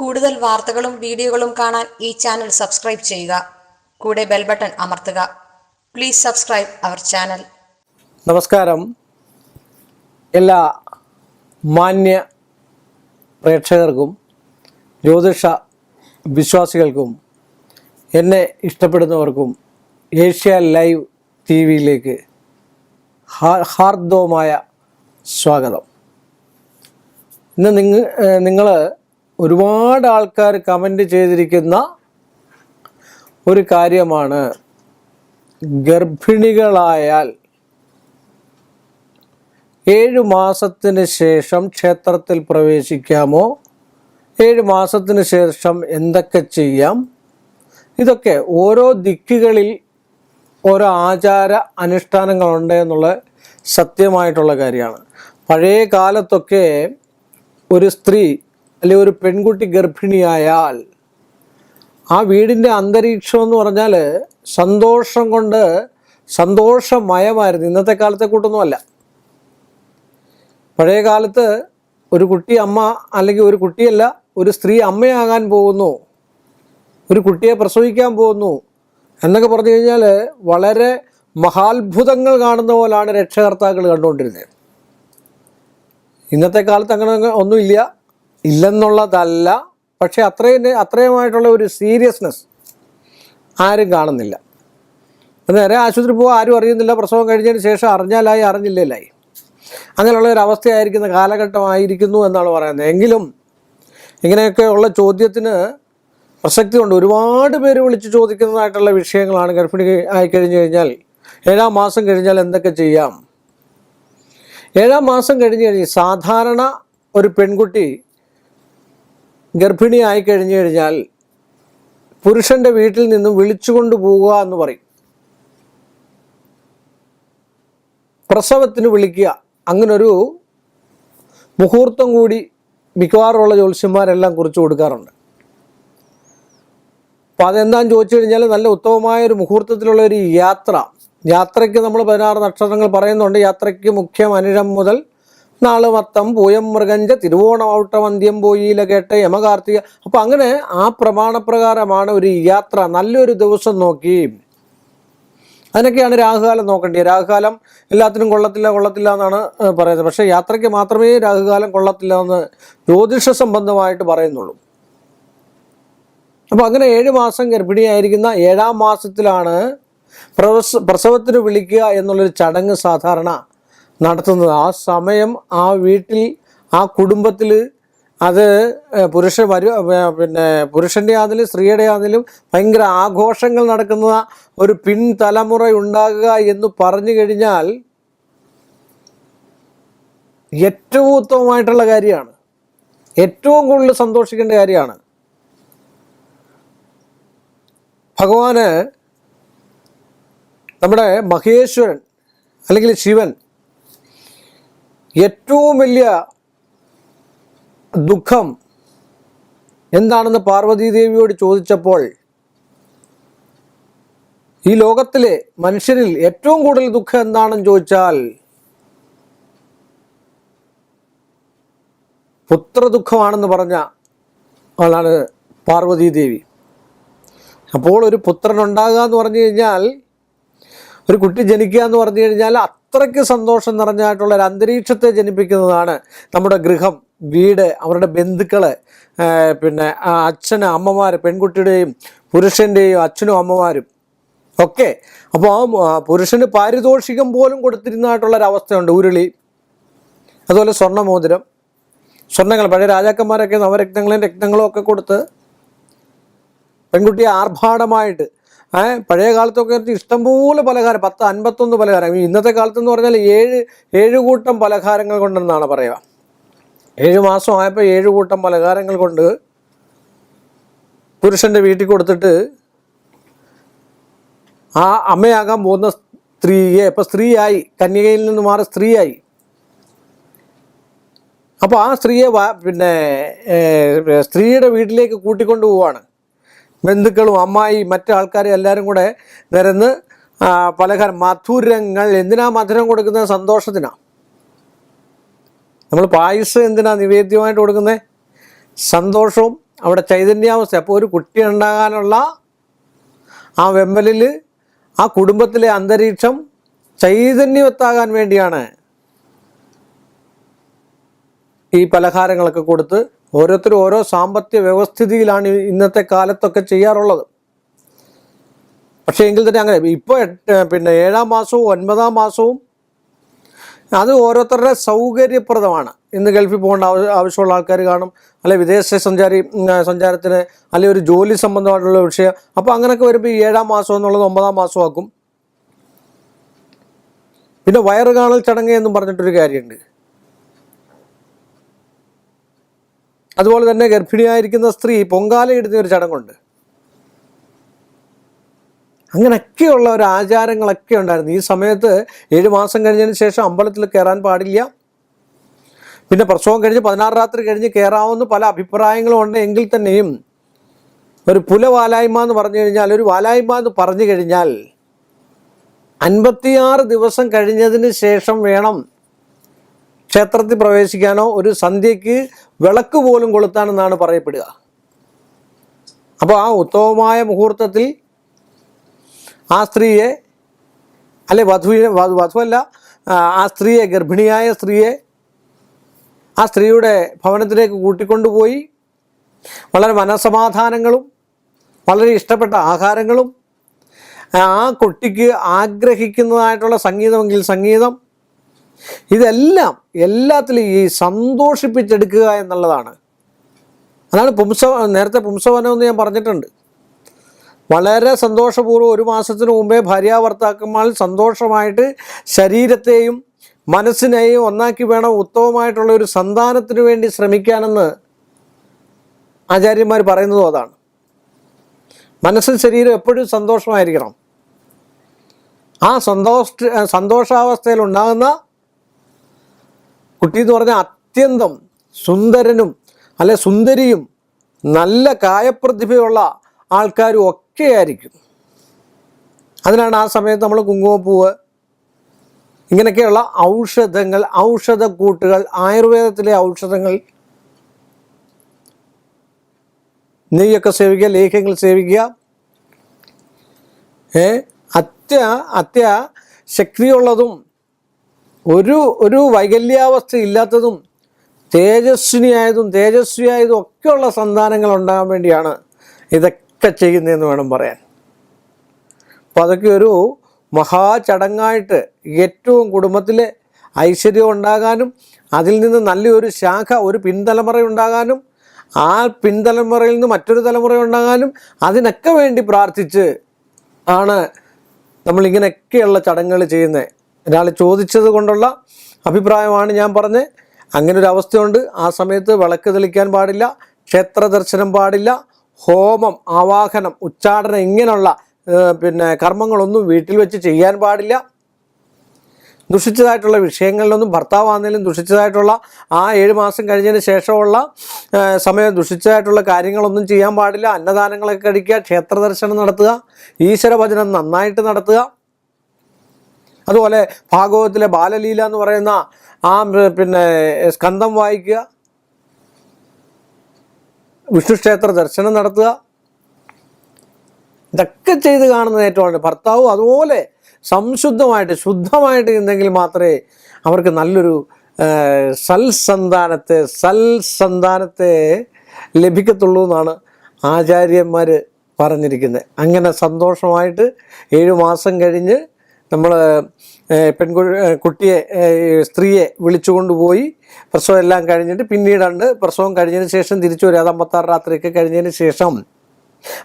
കൂടുതൽ വാർത്തകളും വീഡിയോകളും കാണാൻ ഈ ചാനൽ സബ്സ്ക്രൈബ് ചെയ്യുക. കൂടെ ബെൽ ബട്ടൺ അമർത്തുക. Please subscribe our channel. നമസ്കാരം. എല്ലാ മാന്യ പ്രേക്ഷകർക്കും ജ്യോതിഷ വിശ്വാസികൾക്കും എന്നെ ഇഷ്ടപ്പെടുന്നവർക്കും ഏഷ്യ ലൈവ് ടി വിയിലേക്ക് ഹാർദവമായ സ്വാഗതം. ഇന്ന് നിങ്ങൾ നിങ്ങൾ ഒരുപാട് ആൾക്കാർ കമന്റ് ചെയ്തിരിക്കുന്ന ഒരു കാര്യമാണ്. ഗർഭിണികളായാൽ ഏഴ് മാസത്തിന് ശേഷം ക്ഷേത്രത്തിൽ പ്രവേശിക്കാമോ? ഏഴ് മാസത്തിന് ശേഷം എന്തൊക്കെ ചെയ്യാം? ഇതൊക്കെ ഓരോ ദിക്കുകളിൽ ഓരോ ആചാര അനുഷ്ഠാനങ്ങളുണ്ട് എന്നുള്ള സത്യമായിട്ടുള്ള കാര്യമാണ്. പഴയ കാലത്തൊക്കെ ഒരു സ്ത്രീ അല്ലെങ്കിൽ ഒരു പെൺകുട്ടി ഗർഭിണിയായാൽ ആ വീടിന്റെ അന്തരീക്ഷം എന്ന് പറഞ്ഞാൽ സന്തോഷം കൊണ്ട് സന്തോഷമയമായിരുന്നു. ഇന്നത്തെ കാലത്തെ കൂട്ടൊന്നുമല്ല പഴയ കാലത്ത് ഒരു കുട്ടി അമ്മ അല്ലെങ്കിൽ ഒരു കുട്ടിയല്ല ഒരു സ്ത്രീ അമ്മയാകാൻ പോകുന്നു ഒരു കുട്ടിയെ പ്രസവിക്കാൻ പോകുന്നു എന്നൊക്കെ പറഞ്ഞു കഴിഞ്ഞാൽ വളരെ മഹാത്ഭുതങ്ങൾ കാണുന്ന പോലാണ് രക്ഷകർത്താക്കൾ കണ്ടുകൊണ്ടിരുന്നത്. ഇന്നത്തെ കാലത്ത് അങ്ങനെ ഒന്നുമില്ല ഇല്ലെന്നുള്ളതല്ല. പക്ഷേ അത്രയും അത്രയുമായിട്ടുള്ള ഒരു സീരിയസ്നെസ് ആരും കാണുന്നില്ല. നേരെ ആശുപത്രി പോകാൻ ആരും അറിയുന്നില്ല. പ്രസവം കഴിഞ്ഞതിന് ശേഷം അറിഞ്ഞാലായി അറിഞ്ഞില്ലേലായി. അങ്ങനെയുള്ള ഒരു അവസ്ഥയായിരിക്കുന്ന കാലഘട്ടമായിരിക്കുന്നു എന്നാണ് പറയുന്നത്. എങ്കിലും ഇങ്ങനെയൊക്കെ ഉള്ള ചോദ്യത്തിന് പ്രസക്തി ഉണ്ട്. ഒരുപാട് പേര് വിളിച്ച് ചോദിക്കുന്നതായിട്ടുള്ള വിഷയങ്ങളാണ്. ഗർഭിണി ആയി കഴിഞ്ഞു കഴിഞ്ഞാൽ ഏഴാം മാസം കഴിഞ്ഞാൽ എന്തൊക്കെ ചെയ്യാം? ഏഴാം മാസം കഴിഞ്ഞ് കഴിഞ്ഞ് സാധാരണ ഒരു പെൺകുട്ടി ഗർഭിണി ആയി കഴിഞ്ഞു കഴിഞ്ഞാൽ പുരുഷന്റെ വീട്ടിൽ നിന്നും വിളിച്ചുകൊണ്ട് പോവുക എന്ന് പറയും. പ്രസവത്തിന് വിളിക്കുക. അങ്ങനൊരു മുഹൂർത്തം കൂടി മിക്കവാറുമുള്ള ജ്യോത്സ്യന്മാരെല്ലാം കുറിച്ച് കൊടുക്കാറുണ്ട്. അപ്പോൾ അതെന്താന്ന് ചോദിച്ചു കഴിഞ്ഞാൽ നല്ല ഉത്തമമായ ഒരു മുഹൂർത്തത്തിലുള്ള ഒരു യാത്ര. യാത്രയ്ക്ക് നമ്മൾ പതിനാറ് നക്ഷത്രങ്ങൾ പറയുന്നുണ്ട്. യാത്രയ്ക്ക് മുഖ്യം അനിഴം മുതൽ നാൾ മത്തം പൂയം മൃഗഞ്ച തിരുവോണമൗട്ടം അന്ത്യം പോയില കേട്ട യമകാർത്തിക. അപ്പം അങ്ങനെ ആ പ്രമാണപ്രകാരമാണ് ഒരു യാത്ര നല്ലൊരു ദിവസം നോക്കി. അതിനൊക്കെയാണ് രാഹുകാലം നോക്കേണ്ടത് രാഹുകാലം എല്ലാത്തിനും കൊള്ളത്തില്ല കൊള്ളത്തില്ല എന്നാണ് പറയുന്നത്. പക്ഷേ യാത്രയ്ക്ക് മാത്രമേ രാഹുകാലം കൊള്ളത്തില്ല എന്ന് ജ്യോതിഷ സംബന്ധമായിട്ട് പറയുന്നുള്ളൂ. അപ്പോൾ അങ്ങനെ ഏഴ് മാസം ഗർഭിണിയായിരിക്കുന്ന ഏഴാം മാസത്തിലാണ് പ്രസ പ്രസവത്തിന് വിളിക്കുക എന്നുള്ളൊരു ചടങ്ങ് സാധാരണ നടത്തുന്നത്. ആ സമയം ആ വീട്ടിൽ ആ കുടുംബത്തിൽ അത് പുരുഷ വരു പിന്നെ പുരുഷന്റെ ആണെങ്കിലും സ്ത്രീയുടെ ആണെങ്കിലും ഭയങ്കര ആഘോഷങ്ങൾ നടക്കുന്ന ഒരു പിൻതലമുറ ഉണ്ടാകുക എന്ന് പറഞ്ഞു കഴിഞ്ഞാൽ ഏറ്റവും ഉത്തമമായിട്ടുള്ള കാര്യമാണ്. ഏറ്റവും കൂടുതൽ സന്തോഷിക്കേണ്ട കാര്യമാണ്. ഭഗവാന് നമ്മുടെ മഹേശ്വരൻ അല്ലെങ്കിൽ ശിവൻ ഏറ്റവും വലിയ ദുഃഖം എന്താണെന്ന് പാർവതീദേവിയോട് ചോദിച്ചപ്പോൾ ഈ ലോകത്തിലെ മനുഷ്യരിൽ ഏറ്റവും കൂടുതൽ ദുഃഖം എന്താണെന്ന് ചോദിച്ചാൽ പുത്രദുഃഖമാണെന്ന് പറഞ്ഞ ആളാണ് പാർവതീദേവി അപ്പോൾ ഒരു പുത്രൻ ഉണ്ടാകുക എന്ന് പറഞ്ഞു കഴിഞ്ഞാൽ ഒരു കുട്ടി ജനിക്കുക എന്ന് പറഞ്ഞു കഴിഞ്ഞാൽ അത്രയ്ക്ക് സന്തോഷം നിറഞ്ഞായിട്ടുള്ള ഒരു അന്തരീക്ഷത്തെ ജനിപ്പിക്കുന്നതാണ് നമ്മുടെ ഗൃഹം വീട് അവരുടെ ബന്ധുക്കൾ പിന്നെ അച്ഛന് അമ്മമാർ പെൺകുട്ടിയുടെയും പുരുഷന്റെയും അച്ഛനും അമ്മമാരും. ഒക്കെ അപ്പോൾ ആ പുരുഷന് പാരിതോഷികം പോലും കൊടുത്തിരുന്നതായിട്ടുള്ള ഒരു അവസ്ഥയുണ്ട്. ഉരുളി അതുപോലെ സ്വർണമോതിരം സ്വർണങ്ങൾ പഴയ രാജാക്കന്മാരൊക്കെ നവരത്നങ്ങളെയും രത്നങ്ങളും ഒക്കെ കൊടുത്ത് പെൺകുട്ടിയെ ആർഭാടമായിട്ട് ഏ പഴയ കാലത്തൊക്കെ ഇഷ്ടംപോലെ പലഹാരം പത്ത് അൻപത്തൊന്ന് പലഹാരം. ഇന്നത്തെ കാലത്തെന്ന് പറഞ്ഞാൽ ഏഴ് ഏഴ് കൂട്ടം പലഹാരങ്ങൾ കൊണ്ടെന്നാണ് പറയുക. ഏഴ് മാസം ആയപ്പോൾ ഏഴ് കൂട്ടം പലഹാരങ്ങൾ കൊണ്ട് പുരുഷന്റെ വീട്ടിൽ കൊടുത്തിട്ട് ആ അമ്മയാകാൻ പോകുന്ന സ്ത്രീയെ ഇപ്പം സ്ത്രീയായി കന്യകയിൽ നിന്ന് മാറി സ്ത്രീയായി. അപ്പോൾ ആ സ്ത്രീയെ പിന്നെ സ്ത്രീയുടെ വീട്ടിലേക്ക് കൂട്ടിക്കൊണ്ടു പോവാണ് ബന്ധുക്കളും അമ്മായി മറ്റു ആൾക്കാരും എല്ലാവരും കൂടെ നിരന്ന് പലഹാരം മധുരങ്ങൾ എന്തിനാ മധുരം കൊടുക്കുന്നത്? സന്തോഷത്തിനാണ് നമ്മൾ പായസം എന്തിനാ നിവേദ്യമായിട്ട് കൊടുക്കുന്നത് സന്തോഷവും അവിടെ ചൈതന്യാവസ്ഥ. അപ്പോൾ ഒരു കുട്ടി ഉണ്ടാകാനുള്ള ആ വെമ്പലിൽ ആ കുടുംബത്തിലെ അന്തരീക്ഷം ചൈതന്യവത്താകാൻ വേണ്ടിയാണ് ഈ പലഹാരങ്ങളൊക്കെ കൊടുത്ത് ഓരോരുത്തരും ഓരോ സാമ്പത്തിക വ്യവസ്ഥിതിയിലാണ് ഇന്നത്തെ കാലത്തൊക്കെ ചെയ്യാറുള്ളത്. പക്ഷേ എങ്കിൽ തന്നെ അങ്ങനെ ഇപ്പോൾ പിന്നെ ഏഴാം മാസവും ഒൻപതാം മാസവും അത് ഓരോരുത്തരുടെ സൗകര്യപ്രദമാണ്. ഇന്ന് ഗൾഫിൽ പോകേണ്ട ആവശ്യമുള്ള ആൾക്കാർ കാണും അല്ലെ വിദേശ സഞ്ചാരി സഞ്ചാരത്തിന് അല്ലെ ഒരു ജോലി സംബന്ധമായിട്ടുള്ള വിഷയം. അപ്പോൾ അങ്ങനെയൊക്കെ വരുമ്പോൾ ഈ ഏഴാം മാസം എന്നുള്ളത് ഒമ്പതാം മാസമാക്കും. പിന്നെ വയറ് കാണൽ ചടങ്ങ് എന്നും പറഞ്ഞിട്ടൊരു കാര്യമുണ്ട്. അതുപോലെ തന്നെ ഗർഭിണിയായിരിക്കുന്ന സ്ത്രീ പൊങ്കാലയിടുന്ന ഒരു ചടങ്ങുണ്ട്. അങ്ങനെയൊക്കെയുള്ള ഒരു ആചാരങ്ങളൊക്കെ ഉണ്ടായിരുന്നു. ഈ സമയത്ത് ഏഴ് മാസം കഴിഞ്ഞതിന് ശേഷം അമ്പലത്തിൽ കയറാൻ പാടില്ല. പിന്നെ പ്രസവം കഴിഞ്ഞ് പതിനാറ് രാത്രി കഴിഞ്ഞ് കയറാവുന്ന പല അഭിപ്രായങ്ങളും ഉണ്ട്. എങ്കിൽ തന്നെയും ഒരു പുല വാലായ്മ എന്ന് പറഞ്ഞു കഴിഞ്ഞാൽ ഒരു വാലായ്മ എന്ന് പറഞ്ഞു കഴിഞ്ഞാൽ അൻപത്തിയാറ് ദിവസം കഴിഞ്ഞതിന് ശേഷം വേണം ക്ഷേത്രത്തിൽ പ്രവേശിക്കാനോ ഒരു സന്ധ്യയ്ക്ക് വിളക്ക് പോലും കൊളുത്താനെന്നാണ് പറയപ്പെടുക. അപ്പോൾ ആ ഉത്തമമായ മുഹൂർത്തത്തിൽ ആ സ്ത്രീയെ അല്ലെ വധുവിനെ വധു വധുവല്ല ആ സ്ത്രീയെ ഗർഭിണിയായ സ്ത്രീയെ ആ സ്ത്രീയുടെ ഭവനത്തിലേക്ക് കൂട്ടിക്കൊണ്ടുപോയി. വളരെ മനസമാധാനങ്ങളും വളരെ ഇഷ്ടപ്പെട്ട ആഹാരങ്ങളും ആ കുട്ടിക്ക് ആഗ്രഹിക്കുന്നതായിട്ടുള്ള സംഗീതമെങ്കിൽ സംഗീതം ഇതെല്ലാം എല്ലാത്തിലും ഈ സന്തോഷിപ്പിച്ചെടുക്കുക എന്നുള്ളതാണ്. അതാണ് പുംസ നേരത്തെ പുംസവനം എന്ന് ഞാൻ പറഞ്ഞിട്ടുണ്ട്. വളരെ സന്തോഷപൂർവം ഒരു മാസത്തിന് മുമ്പേ ഭാര്യാഭർത്താക്കന്മാർ സന്തോഷമായിട്ട് ശരീരത്തെയും മനസ്സിനെയും ഒന്നാക്കി വേണം ഉത്തമമായിട്ടുള്ള ഒരു സന്താനത്തിന് വേണ്ടി ശ്രമിക്കാനെന്ന് ആചാര്യന്മാർ പറയുന്നതും അതാണ്. മനസ്സും ശരീരം എപ്പോഴും സന്തോഷമായിരിക്കണം. ആ സന്തോഷ സന്തോഷാവസ്ഥയിൽ ഉണ്ടാകുന്ന കുട്ടി എന്ന് പറഞ്ഞാൽ അത്യന്തം സുന്ദരനും അല്ലെ സുന്ദരിയും നല്ല കായപ്രതിഭയുള്ള ആൾക്കാരും ഒക്കെ ആയിരിക്കും അതിനാണ് ആ സമയത്ത് നമ്മൾ കുങ്കുമപ്പൂവ് ഇങ്ങനെയൊക്കെയുള്ള ഔഷധങ്ങൾ ഔഷധക്കൂട്ടുകൾ ആയുർവേദത്തിലെ ഔഷധങ്ങൾ നെയ്യൊക്കെ സേവിക്കുക ലേഹ്യങ്ങൾ സേവിക്കുക. ഏ? അത്യ അത്യ ശക്തിയുള്ളതും ഒരു ഒരു വൈകല്യാവസ്ഥ ഇല്ലാത്തതും തേജസ്വിനിയായതും തേജസ്വിയായതും ഒക്കെയുള്ള സന്താനങ്ങൾ ഉണ്ടാകാൻ വേണ്ടിയാണ് ഇതൊക്കെ ചെയ്യുന്നതെന്ന് വേണം പറയാൻ. അപ്പോൾ അതൊക്കെ ഒരു മഹാചടങ്ങായിട്ട് ഏറ്റവും കുടുംബത്തിലെ ഐശ്വര്യം ഉണ്ടാകാനും അതിൽ നിന്ന് നല്ലൊരു ശാഖ ഒരു പിൻതലമുറ ഉണ്ടാകാനും ആ പിൻതലമുറയിൽ നിന്ന് മറ്റൊരു തലമുറ ഉണ്ടാകാനും അതിനൊക്കെ വേണ്ടി പ്രാർത്ഥിച്ച് ആണ് നമ്മളിങ്ങനെയൊക്കെയുള്ള ചടങ്ങുകൾ ചെയ്യുന്നത്. ഒരാൾ ചോദിച്ചത് കൊണ്ടുള്ള അഭിപ്രായമാണ് ഞാൻ പറഞ്ഞത്. അങ്ങനെ ഒരു അവസ്ഥയുണ്ട്. ആ സമയത്ത് വിളക്ക് തെളിക്കാൻ പാടില്ല ക്ഷേത്ര ദർശനം പാടില്ല ഹോമം ആവാഹനം ഉച്ചാടനം ഇങ്ങനെയുള്ള പിന്നെ കർമ്മങ്ങളൊന്നും വീട്ടിൽ വെച്ച് ചെയ്യാൻ പാടില്ല. ദുഷിച്ചതായിട്ടുള്ള വിഷയങ്ങളിലൊന്നും ഭർത്താവാണെങ്കിലും ദുഷിച്ചതായിട്ടുള്ള ആ ഏഴ് മാസം കഴിഞ്ഞതിന് ശേഷമുള്ള സമയം ദുഷിച്ചതായിട്ടുള്ള കാര്യങ്ങളൊന്നും ചെയ്യാൻ പാടില്ല. അന്നദാനങ്ങളൊക്കെ കഴിക്കുക ക്ഷേത്ര ദർശനം നടത്തുക ഈശ്വര ഭജനം നന്നായിട്ട് നടത്തുക. അതുപോലെ ഭാഗവതത്തിലെ ബാലലീല എന്ന് പറയുന്ന ആ പിന്നെ സ്കന്ധം വായിക്കുക വിഷ്ണു ക്ഷേത്ര ദർശനം നടത്തുക ഇതൊക്കെ ചെയ്ത് കാണുന്ന ഏറ്റവും ഭർത്താവും അതുപോലെ സംശുദ്ധമായിട്ട് ശുദ്ധമായിട്ട് ഉണ്ടെങ്കിൽ മാത്രമേ അവർക്ക് നല്ലൊരു സൽസന്താനത്തെ സൽസന്താനത്തെ ലഭിക്കത്തുള്ളൂ എന്നാണ് ആചാര്യന്മാർ പറഞ്ഞിരിക്കുന്നത്. അങ്ങനെ സന്തോഷമായിട്ട് ഏഴു മാസം കഴിഞ്ഞ് നമ്മൾ പെൺകു കുട്ടിയെ സ്ത്രീയെ വിളിച്ചുകൊണ്ട് പോയി പ്രസവം എല്ലാം കഴിഞ്ഞിട്ട് പിന്നീടുണ്ട് പ്രസവം കഴിഞ്ഞതിന് ശേഷം തിരിച്ചു വരിക അത് അമ്പത്താറ് രാത്രിയൊക്കെ കഴിഞ്ഞതിന് ശേഷം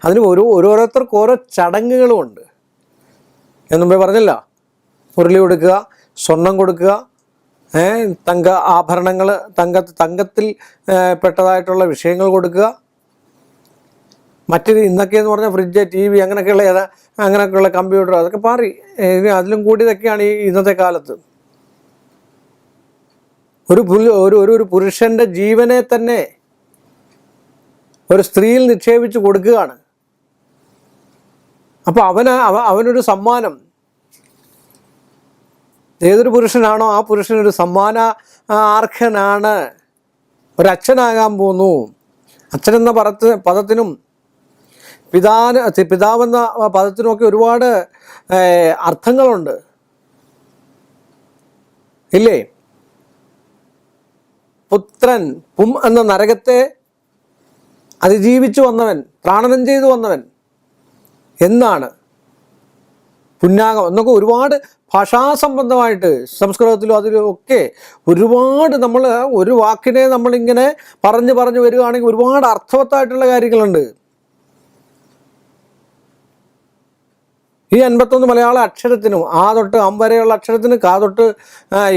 അതിന് ഓരോ ഓരോരുത്തർക്ക് ഓരോ ചടങ്ങുകളുമുണ്ട് ഞാൻ മുമ്പേ പറഞ്ഞില്ല മുരളി കൊടുക്കുക സ്വർണം കൊടുക്കുക തങ്ക ആഭരണങ്ങൾ തങ്ക തങ്കത്തിൽ പെട്ടതായിട്ടുള്ള വിഷയങ്ങൾ കൊടുക്കുക മറ്റൊരു ഇന്നൊക്കെ എന്ന് പറഞ്ഞാൽ ഫ്രിഡ്ജ് ടി വി അങ്ങനെയൊക്കെയുള്ള ഏതാ അങ്ങനെയൊക്കെയുള്ള കമ്പ്യൂട്ടർ അതൊക്കെ മാറി. അതിലും കൂടിയതൊക്കെയാണ് ഈ ഇന്നത്തെ കാലത്ത്. ഒരു ഒരു ഒരു പുരുഷന്റെ ജീവനെ തന്നെ ഒരു സ്ത്രീയിൽ നിക്ഷേപിച്ച് കൊടുക്കുകയാണ്. അപ്പോൾ അവന് അവനൊരു സമ്മാനം. ഏതൊരു പുരുഷനാണോ ആ പുരുഷനൊരു സമ്മാന ആർഹനാണ് ഒരച്ഛനാകാൻ പോന്നു. അച്ഛനെന്ന പദത്ത് പദത്തിനും പിതാന് പിതാവെന്ന പദത്തിനൊക്കെ ഒരുപാട് അർത്ഥങ്ങളുണ്ട്. ഇല്ലേ? പുത്രൻ പും എന്ന നരകത്തെ അതിജീവിച്ചു വന്നവൻ പ്രാണനം ചെയ്തു വന്നവൻ എന്നാണ്. പുന്നാകം എന്നൊക്കെ ഒരുപാട് ഭാഷാസംബന്ധമായിട്ട് സംസ്കൃതത്തിലും അതിലും ഒക്കെ ഒരുപാട് നമ്മൾ ഒരു വാക്കിനെ നമ്മളിങ്ങനെ പറഞ്ഞു പറഞ്ഞു വരികയാണെങ്കിൽ ഒരുപാട് അർത്ഥവത്തായിട്ടുള്ള കാര്യങ്ങളുണ്ട്. ഈ അൻപത്തൊന്ന് മലയാള അക്ഷരത്തിനും ആ തൊട്ട് അം വരെയുള്ള അക്ഷരത്തിന് കാ തൊട്ട്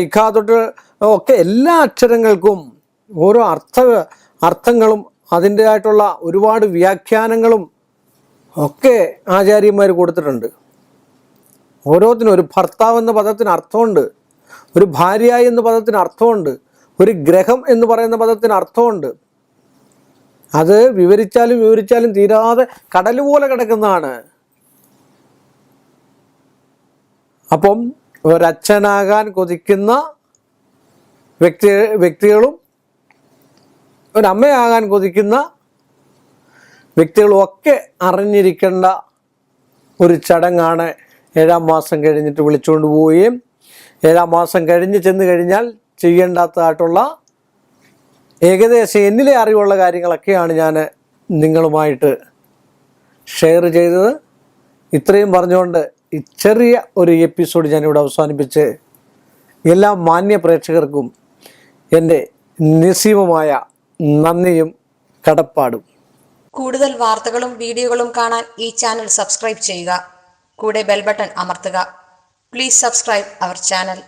ഇഖാ തൊട്ട് ഒക്കെ എല്ലാ അക്ഷരങ്ങൾക്കും ഓരോ അർത്ഥ അർത്ഥങ്ങളും അതിന്റെതായിട്ടുള്ള ഒരുപാട് വ്യാഖ്യാനങ്ങളും ഒക്കെ ആചാര്യന്മാർ കൊടുത്തിട്ടുണ്ട്. ഓരോത്തിനും ഒരു ഭർത്താവ് എന്ന പദത്തിന് അർത്ഥമുണ്ട് ഒരു ഭാര്യ എന്ന പദത്തിന് അർത്ഥമുണ്ട് ഒരു ഗ്രഹം എന്ന് പറയുന്ന പദത്തിന് അർത്ഥമുണ്ട്. അത് വിവരിച്ചാലും വിവരിച്ചാലും തീരാതെ കടൽ പോലെ കിടക്കുന്നതാണ്. അപ്പം ഒരച്ഛനാകാൻ കൊതിക്കുന്ന വ്യക്തി വ്യക്തികളും ഒരമ്മയാകാൻ കൊതിക്കുന്ന വ്യക്തികളും ഒക്കെ അറിഞ്ഞിരിക്കേണ്ട ഒരു ചടങ്ങാണ് ഏഴാം മാസം കഴിഞ്ഞിട്ട് വിളിച്ചുകൊണ്ട് പോവുകയും ഏഴാം മാസം കഴിഞ്ഞ് ചെന്ന് കഴിഞ്ഞാൽ ചെയ്യേണ്ടാത്തതായിട്ടുള്ള ഏകദേശം എന്നിലെ അറിവുള്ള കാര്യങ്ങളൊക്കെയാണ് ഞാൻ നിങ്ങളുമായിട്ട് ഷെയർ ചെയ്തത്. ഇത്രയും പറഞ്ഞുകൊണ്ട് ചെറിയ ഒരു എപ്പിസോഡ് ഞാനിവിടെ അവസാനിപ്പിച്ച് എല്ലാ മാന്യ പ്രേക്ഷകർക്കും എന്റെ നിസ്സീമമായ നന്ദിയും കടപ്പാടും. കൂടുതൽ വാർത്തകളും വീഡിയോകളും കാണാൻ ഈ ചാനൽ സബ്സ്ക്രൈബ് ചെയ്യുക. കൂടെ ബെൽ ബട്ടൺ അമർത്തുക. Please subscribe our channel